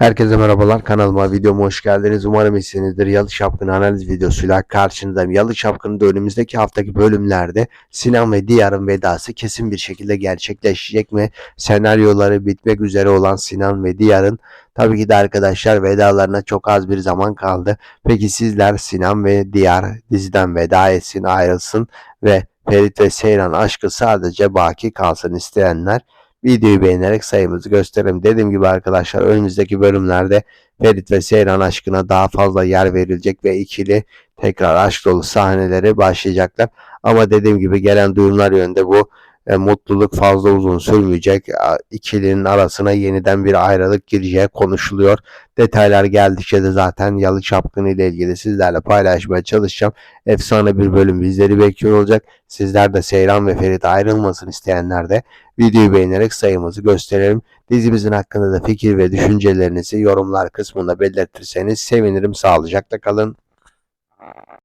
Herkese merhabalar kanalıma videoma hoş geldiniz. Umarım iyisinizdir. Yalı Şapkını analiz videosuyla karşınızdayım. Yalı Şapkını'da önümüzdeki haftaki bölümlerde Sinan ve Diyar'ın vedası kesin bir şekilde gerçekleşecek mi? Senaryoları bitmek üzere olan Sinan ve Diyar'ın tabii ki de arkadaşlar vedalarına çok az bir zaman kaldı. Peki sizler Sinan ve Diyar diziden veda etsin ayrılsın ve Ferit ve Seyran aşkı sadece baki kalsın isteyenler videoyu beğenerek sayımızı gösterelim. Dediğim gibi arkadaşlar önümüzdeki bölümlerde Ferit ve Seyran aşkına daha fazla yer verilecek ve ikili tekrar aşk dolu sahneleri başlayacaklar. Ama dediğim gibi gelen duyumlar yönünde bu e, mutluluk fazla uzun sürmeyecek. İkilinin arasına yeniden bir ayrılık gireceği konuşuluyor. Detaylar geldikçe de zaten Yalı Çapkını ile ilgili sizlerle paylaşmaya çalışacağım. Efsane bir bölüm bizleri bekliyor olacak. Sizler de Seyran ve Ferit ayrılmasın isteyenler de videoyu beğenerek sayımızı gösterelim. Dizimizin hakkında da fikir ve düşüncelerinizi yorumlar kısmında belirtirseniz sevinirim. Sağlıcakla kalın.